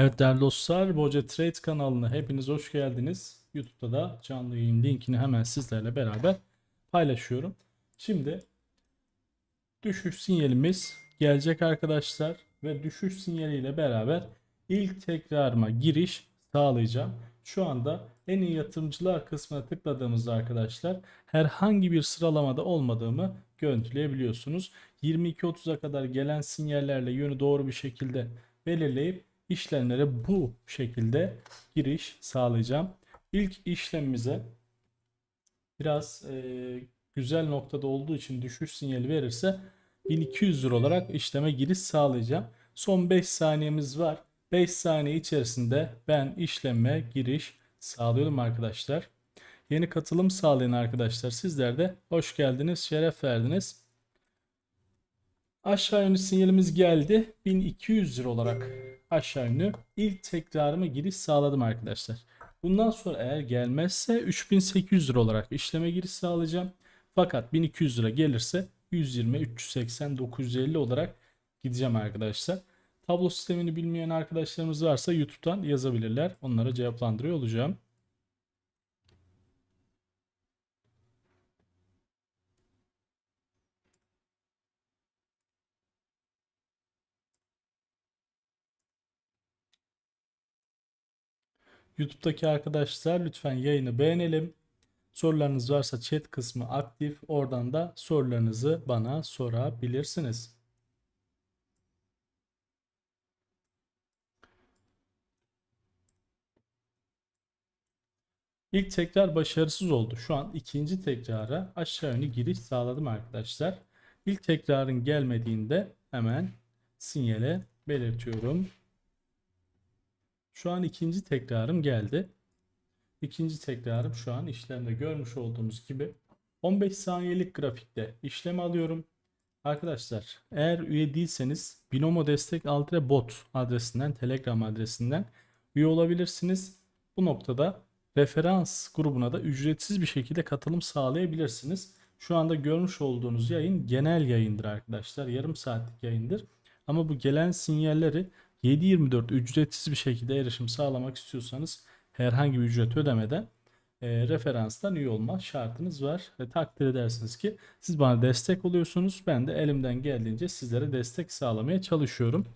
Evet değerli dostlar, Boca Trade kanalına hepiniz hoş geldiniz. YouTube'da da canlı yayın linkini hemen sizlerle beraber paylaşıyorum. Şimdi düşüş sinyalimiz gelecek arkadaşlar ve düşüş sinyaliyle beraber ilk tekrarıma giriş sağlayacağım. Şu anda en iyi yatırımcılar kısmına tıkladığımızda arkadaşlar herhangi bir sıralamada olmadığımı görüntüleyebiliyorsunuz. 22.30'a kadar gelen sinyallerle yönü doğru bir şekilde belirleyip işlemlere bu şekilde giriş sağlayacağım. İlk işlemimize biraz e, güzel noktada olduğu için düşüş sinyali verirse 1200 lira olarak işleme giriş sağlayacağım. Son 5 saniyemiz var. 5 saniye içerisinde ben işleme giriş sağlıyorum arkadaşlar. Yeni katılım sağlayan arkadaşlar sizler de hoş geldiniz, şeref verdiniz. Aşağı yönlü sinyalimiz geldi. 1200 lira olarak aşağı yönlü ilk tekrarıma giriş sağladım arkadaşlar. Bundan sonra eğer gelmezse 3800 lira olarak işleme giriş sağlayacağım. Fakat 1200 lira gelirse 120, 380, 950 olarak gideceğim arkadaşlar. Tablo sistemini bilmeyen arkadaşlarımız varsa YouTube'dan yazabilirler. Onlara cevaplandırıyor olacağım. YouTube'daki arkadaşlar lütfen yayını beğenelim. Sorularınız varsa chat kısmı aktif. Oradan da sorularınızı bana sorabilirsiniz. İlk tekrar başarısız oldu. Şu an ikinci tekrara aşağı yönlü giriş sağladım arkadaşlar. İlk tekrarın gelmediğinde hemen sinyale belirtiyorum. Şu an ikinci tekrarım geldi. İkinci tekrarım şu an işlemde görmüş olduğumuz gibi 15 saniyelik grafikte işlem alıyorum. Arkadaşlar eğer üye değilseniz Binomo Destek Altre Bot adresinden Telegram adresinden üye olabilirsiniz. Bu noktada referans grubuna da ücretsiz bir şekilde katılım sağlayabilirsiniz. Şu anda görmüş olduğunuz yayın genel yayındır arkadaşlar. Yarım saatlik yayındır. Ama bu gelen sinyalleri 7/24 ücretsiz bir şekilde erişim sağlamak istiyorsanız herhangi bir ücret ödemeden e, referanstan üye olma şartınız var. Ve takdir edersiniz ki siz bana destek oluyorsunuz. Ben de elimden geldiğince sizlere destek sağlamaya çalışıyorum.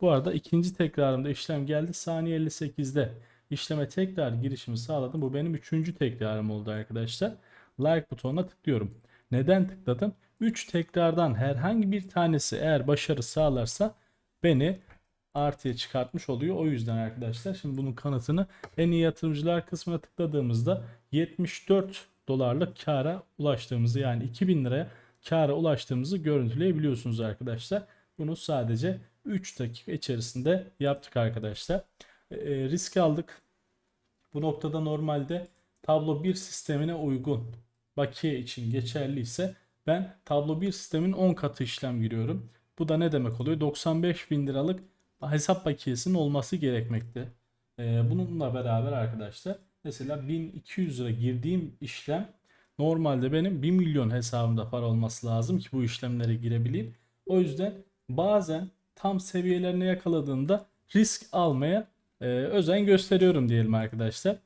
Bu arada ikinci tekrarımda işlem geldi. Saniye 58'de işleme tekrar girişimi sağladım. Bu benim üçüncü tekrarım oldu arkadaşlar. Like butonuna tıklıyorum. Neden tıkladım? 3 tekrardan herhangi bir tanesi eğer başarı sağlarsa beni artıya çıkartmış oluyor. O yüzden arkadaşlar şimdi bunun kanıtını en iyi yatırımcılar kısmına tıkladığımızda 74 dolarlık kara ulaştığımızı yani 2000 liraya kara ulaştığımızı görüntüleyebiliyorsunuz arkadaşlar. Bunu sadece 3 dakika içerisinde yaptık arkadaşlar. E, risk aldık. Bu noktada normalde tablo 1 sistemine uygun bakiye için geçerli ise ben tablo 1 sistemin 10 katı işlem giriyorum. Bu da ne demek oluyor? 95 bin liralık hesap bakiyesinin olması gerekmekte. Ee, bununla beraber arkadaşlar mesela 1200 lira girdiğim işlem normalde benim 1 milyon hesabımda para olması lazım ki bu işlemlere girebileyim. O yüzden bazen tam seviyelerine yakaladığında risk almaya e, özen gösteriyorum diyelim arkadaşlar.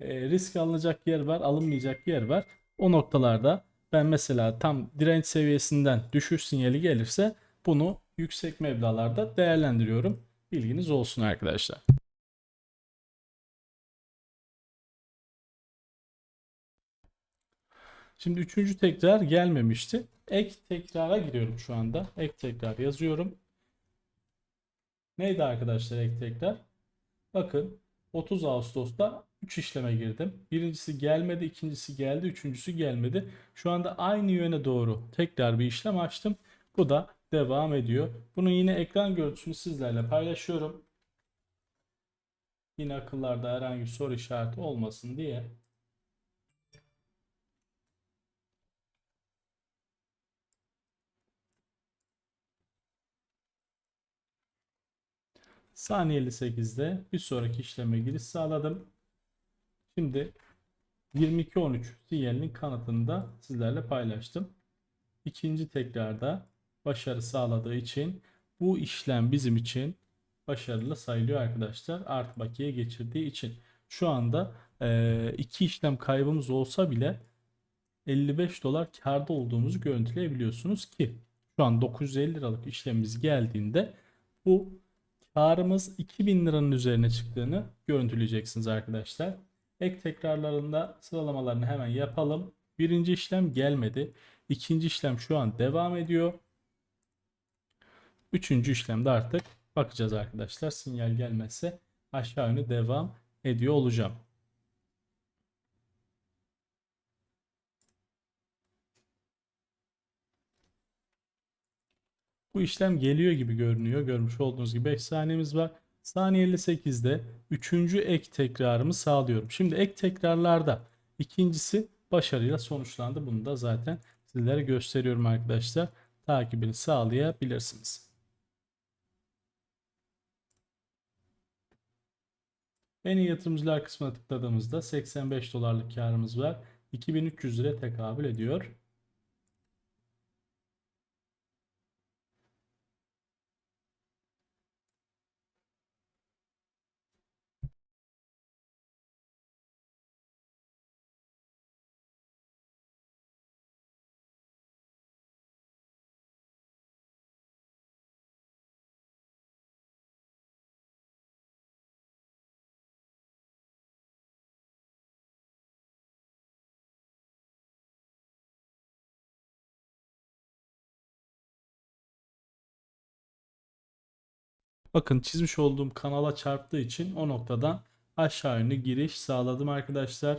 E, risk alınacak yer var, alınmayacak yer var. O noktalarda ben mesela tam direnç seviyesinden düşüş sinyali gelirse bunu yüksek meblağlarda değerlendiriyorum. Bilginiz olsun arkadaşlar. Şimdi üçüncü tekrar gelmemişti. Ek tekrara giriyorum şu anda. Ek tekrar yazıyorum. Neydi arkadaşlar ek tekrar? Bakın 30 Ağustos'ta 3 işleme girdim. Birincisi gelmedi, ikincisi geldi, üçüncüsü gelmedi. Şu anda aynı yöne doğru tekrar bir işlem açtım. Bu da devam ediyor. Bunun yine ekran görüntüsünü sizlerle paylaşıyorum. Yine akıllarda herhangi bir soru işareti olmasın diye. Saniye 58'de bir sonraki işleme giriş sağladım. Şimdi 22.13 sinyalinin kanıtını da sizlerle paylaştım. İkinci tekrarda başarı sağladığı için bu işlem bizim için başarılı sayılıyor arkadaşlar. Artı bakiye geçirdiği için. Şu anda e, iki işlem kaybımız olsa bile 55 dolar karda olduğumuzu görüntüleyebiliyorsunuz ki şu an 950 liralık işlemimiz geldiğinde bu karımız 2000 liranın üzerine çıktığını görüntüleyeceksiniz arkadaşlar. Ek tekrarlarında sıralamalarını hemen yapalım. Birinci işlem gelmedi. İkinci işlem şu an devam ediyor. Üçüncü işlemde artık bakacağız arkadaşlar. Sinyal gelmezse aşağı yönü devam ediyor olacağım. Bu işlem geliyor gibi görünüyor. Görmüş olduğunuz gibi 5 saniyemiz var. Saniye 58'de 3. ek tekrarımı sağlıyorum. Şimdi ek tekrarlarda ikincisi başarıyla sonuçlandı. Bunu da zaten sizlere gösteriyorum arkadaşlar. Takibini sağlayabilirsiniz. En iyi yatırımcılar kısmına tıkladığımızda 85 dolarlık karımız var. 2300 lira tekabül ediyor. Bakın çizmiş olduğum kanala çarptığı için o noktadan aşağı yönlü giriş sağladım arkadaşlar.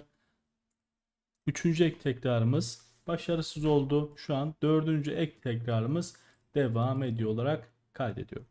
Üçüncü ek tekrarımız başarısız oldu. Şu an dördüncü ek tekrarımız devam ediyor olarak kaydediyorum.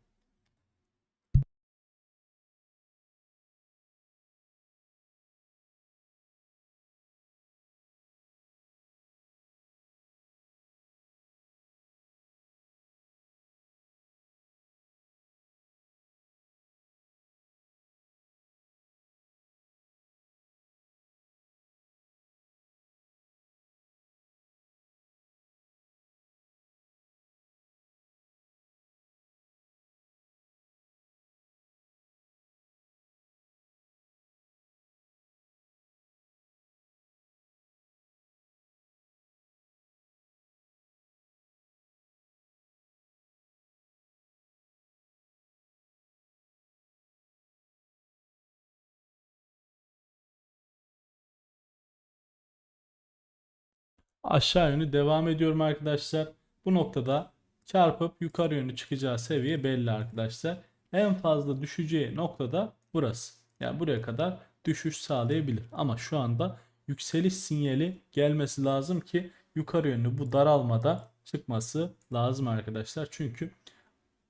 Aşağı yönü devam ediyorum arkadaşlar. Bu noktada çarpıp yukarı yönlü çıkacağı seviye belli arkadaşlar. En fazla düşeceği noktada burası. Yani buraya kadar düşüş sağlayabilir. Ama şu anda yükseliş sinyali gelmesi lazım ki yukarı yönlü bu daralmada çıkması lazım arkadaşlar. Çünkü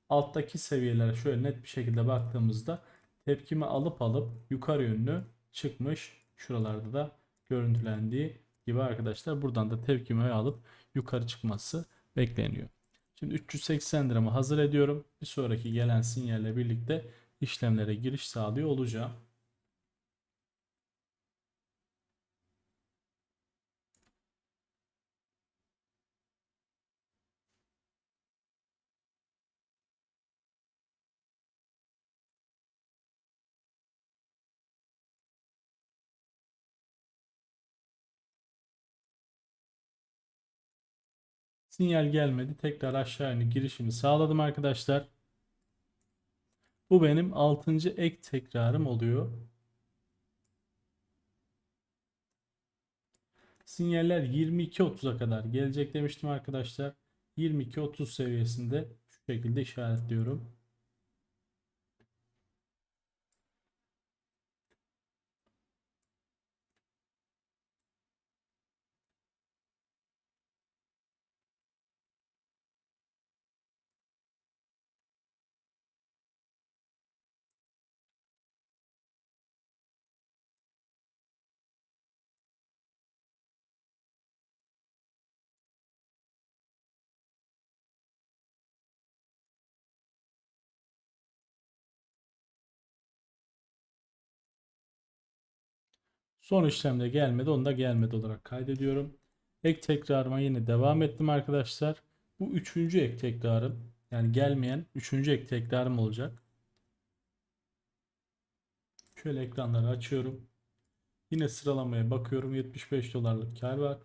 alttaki seviyelere şöyle net bir şekilde baktığımızda tepkimi alıp alıp yukarı yönlü çıkmış. Şuralarda da görüntülendiği gibi arkadaşlar buradan da tepkimi alıp yukarı çıkması bekleniyor. Şimdi 380 liramı hazır ediyorum. Bir sonraki gelen sinyalle birlikte işlemlere giriş sağlıyor olacağım. Sinyal gelmedi. Tekrar aşağı yönlü girişimi sağladım arkadaşlar. Bu benim 6. ek tekrarım oluyor. Sinyaller 22.30'a kadar gelecek demiştim arkadaşlar. 22.30 seviyesinde şu şekilde işaretliyorum. Son işlemde gelmedi. Onu da gelmedi olarak kaydediyorum. Ek tekrarıma yine devam ettim arkadaşlar. Bu üçüncü ek tekrarım. Yani gelmeyen üçüncü ek tekrarım olacak. Şöyle ekranları açıyorum. Yine sıralamaya bakıyorum. 75 dolarlık kar var.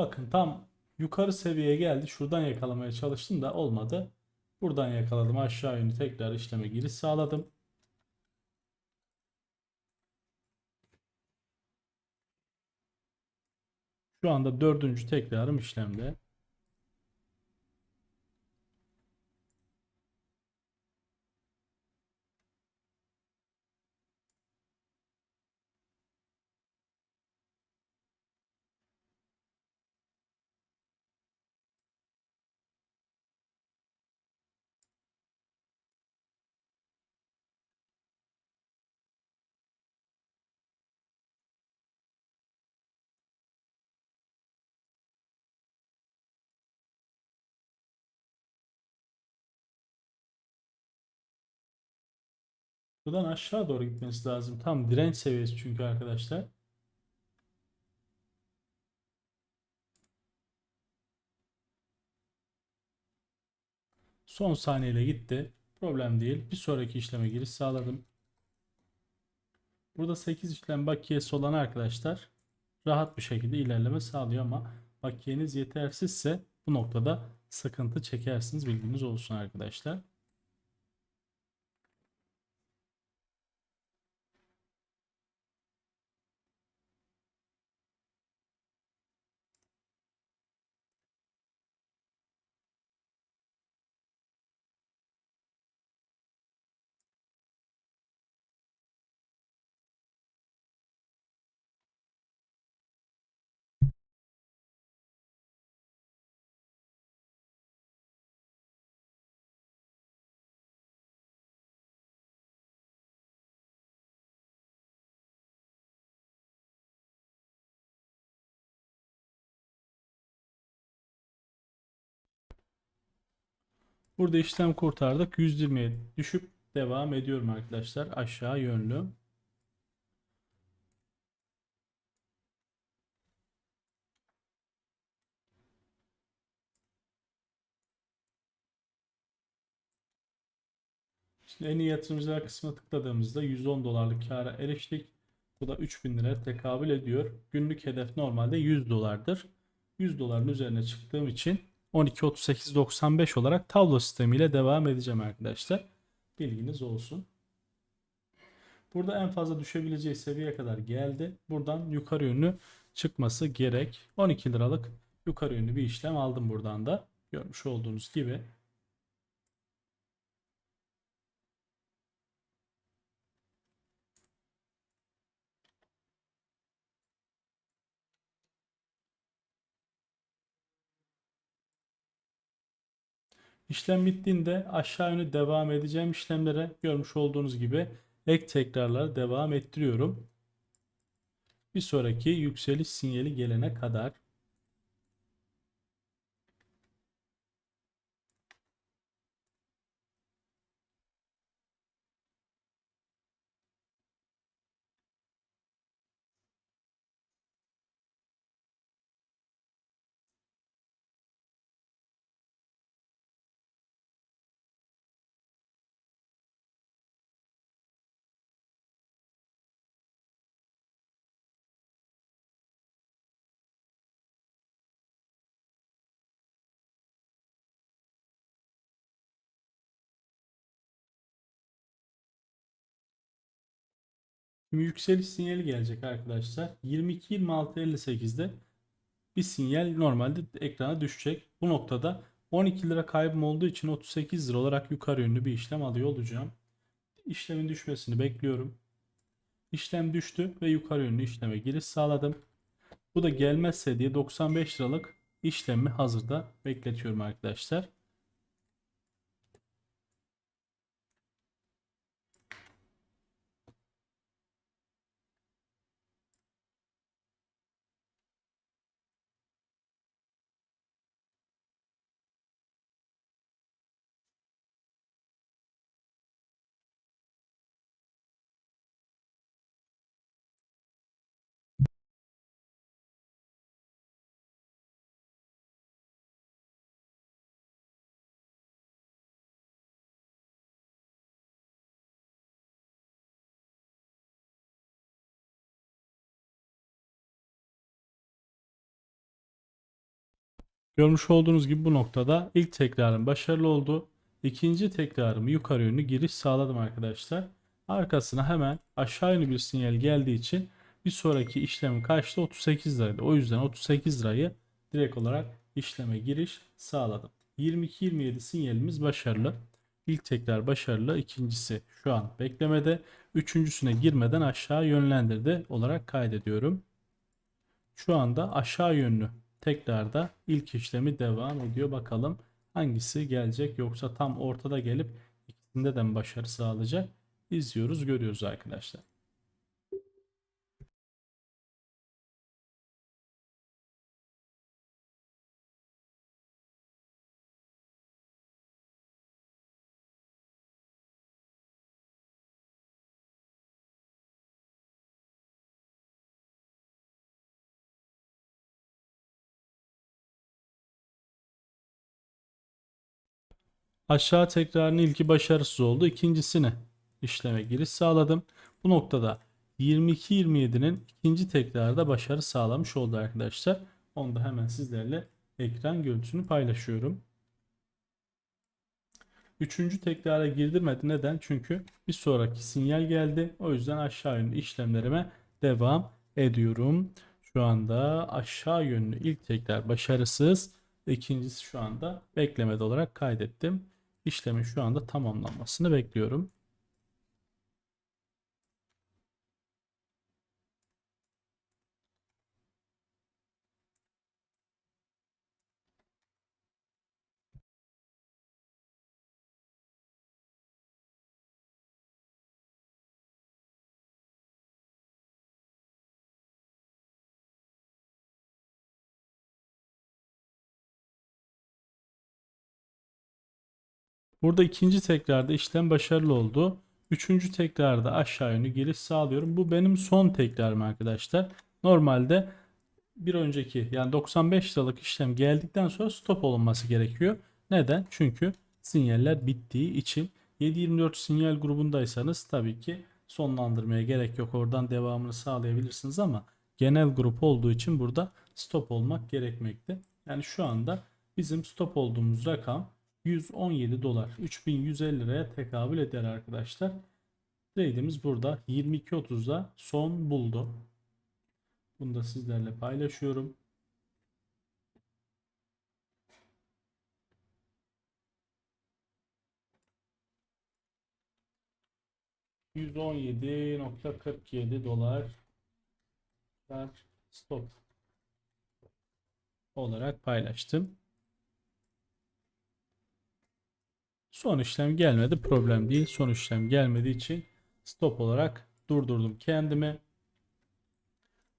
Bakın tam yukarı seviyeye geldi. Şuradan yakalamaya çalıştım da olmadı. Buradan yakaladım. Aşağı yönlü tekrar işleme giriş sağladım. Şu anda dördüncü tekrarım işlemde. Buradan aşağı doğru gitmesi lazım. Tam direnç seviyesi çünkü arkadaşlar. Son saniyeyle gitti. Problem değil. Bir sonraki işleme giriş sağladım. Burada 8 işlem bakiyesi olan arkadaşlar rahat bir şekilde ilerleme sağlıyor ama bakiyeniz yetersizse bu noktada sıkıntı çekersiniz. Bilginiz olsun arkadaşlar. Burada işlem kurtardık. 120'ye düşüp devam ediyorum arkadaşlar. Aşağı yönlü. Şimdi en iyi yatırımcılar kısmına tıkladığımızda 110 dolarlık kâra eriştik. Bu da 3000 liraya tekabül ediyor. Günlük hedef normalde 100 dolardır. 100 doların üzerine çıktığım için 12.38.95 olarak tablo sistemiyle devam edeceğim arkadaşlar. Bilginiz olsun. Burada en fazla düşebileceği seviyeye kadar geldi. Buradan yukarı yönlü çıkması gerek. 12 liralık yukarı yönlü bir işlem aldım buradan da. Görmüş olduğunuz gibi. İşlem bittiğinde aşağı yönlü devam edeceğim işlemlere görmüş olduğunuz gibi ek tekrarlar devam ettiriyorum. Bir sonraki yükseliş sinyali gelene kadar yükseliş sinyali gelecek arkadaşlar. 22-26-58'de bir sinyal normalde ekrana düşecek. Bu noktada 12 lira kaybım olduğu için 38 lira olarak yukarı yönlü bir işlem alıyor olacağım. İşlemin düşmesini bekliyorum. İşlem düştü ve yukarı yönlü işleme giriş sağladım. Bu da gelmezse diye 95 liralık işlemi hazırda bekletiyorum arkadaşlar. Görmüş olduğunuz gibi bu noktada ilk tekrarım başarılı oldu. İkinci tekrarımı yukarı yönlü giriş sağladım arkadaşlar. Arkasına hemen aşağı yönlü bir sinyal geldiği için bir sonraki işlemin kaçtı? 38 liraydı. O yüzden 38 lirayı direkt olarak işleme giriş sağladım. 22-27 sinyalimiz başarılı. İlk tekrar başarılı. ikincisi şu an beklemede. Üçüncüsüne girmeden aşağı yönlendirdi olarak kaydediyorum. Şu anda aşağı yönlü tekrarda ilk işlemi devam ediyor. Bakalım hangisi gelecek yoksa tam ortada gelip ikisinde de mi başarı sağlayacak? İzliyoruz, görüyoruz arkadaşlar. Aşağı tekrarın ilki başarısız oldu. İkincisine işleme giriş sağladım. Bu noktada 22-27'nin ikinci tekrarda başarı sağlamış oldu arkadaşlar. Onu da hemen sizlerle ekran görüntüsünü paylaşıyorum. Üçüncü tekrara girdirmedi. Neden? Çünkü bir sonraki sinyal geldi. O yüzden aşağı yönlü işlemlerime devam ediyorum. Şu anda aşağı yönlü ilk tekrar başarısız. İkincisi şu anda beklemede olarak kaydettim. İşlemin şu anda tamamlanmasını bekliyorum. Burada ikinci tekrarda işlem başarılı oldu. Üçüncü tekrarda aşağı yönlü giriş sağlıyorum. Bu benim son tekrarım arkadaşlar. Normalde bir önceki yani 95 liralık işlem geldikten sonra stop olunması gerekiyor. Neden? Çünkü sinyaller bittiği için 724 sinyal grubundaysanız tabii ki sonlandırmaya gerek yok. Oradan devamını sağlayabilirsiniz ama genel grup olduğu için burada stop olmak gerekmekte. Yani şu anda bizim stop olduğumuz rakam 117 dolar 3150 liraya tekabül eder arkadaşlar. Trade'imiz burada 22.30'da son buldu. Bunu da sizlerle paylaşıyorum. %17.47 dolar stop olarak paylaştım. Son işlem gelmedi. Problem değil. Son işlem gelmediği için stop olarak durdurdum kendimi.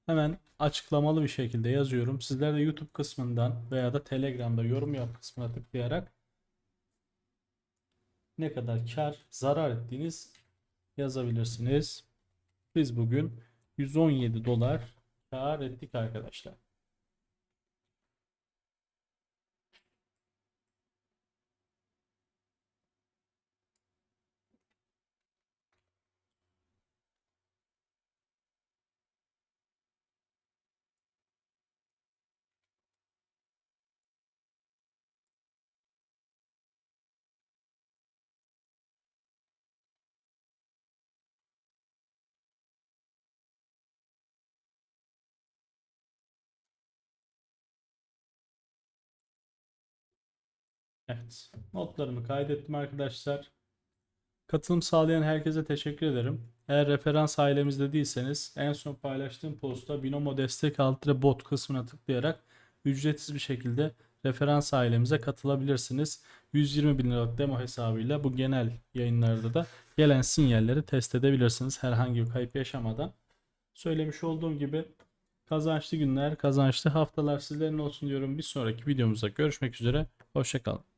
Hemen açıklamalı bir şekilde yazıyorum. Sizler de YouTube kısmından veya da Telegram'da yorum yap kısmına tıklayarak ne kadar kar, zarar ettiğiniz yazabilirsiniz. Biz bugün 117 dolar kar ettik arkadaşlar. Evet. Notlarımı kaydettim arkadaşlar. Katılım sağlayan herkese teşekkür ederim. Eğer referans ailemizde değilseniz en son paylaştığım postta Binomo destek alt bot kısmına tıklayarak ücretsiz bir şekilde referans ailemize katılabilirsiniz. 120 bin liralık demo hesabıyla bu genel yayınlarda da gelen sinyalleri test edebilirsiniz herhangi bir kayıp yaşamadan. Söylemiş olduğum gibi kazançlı günler, kazançlı haftalar sizlerin olsun diyorum. Bir sonraki videomuzda görüşmek üzere. Hoşçakalın.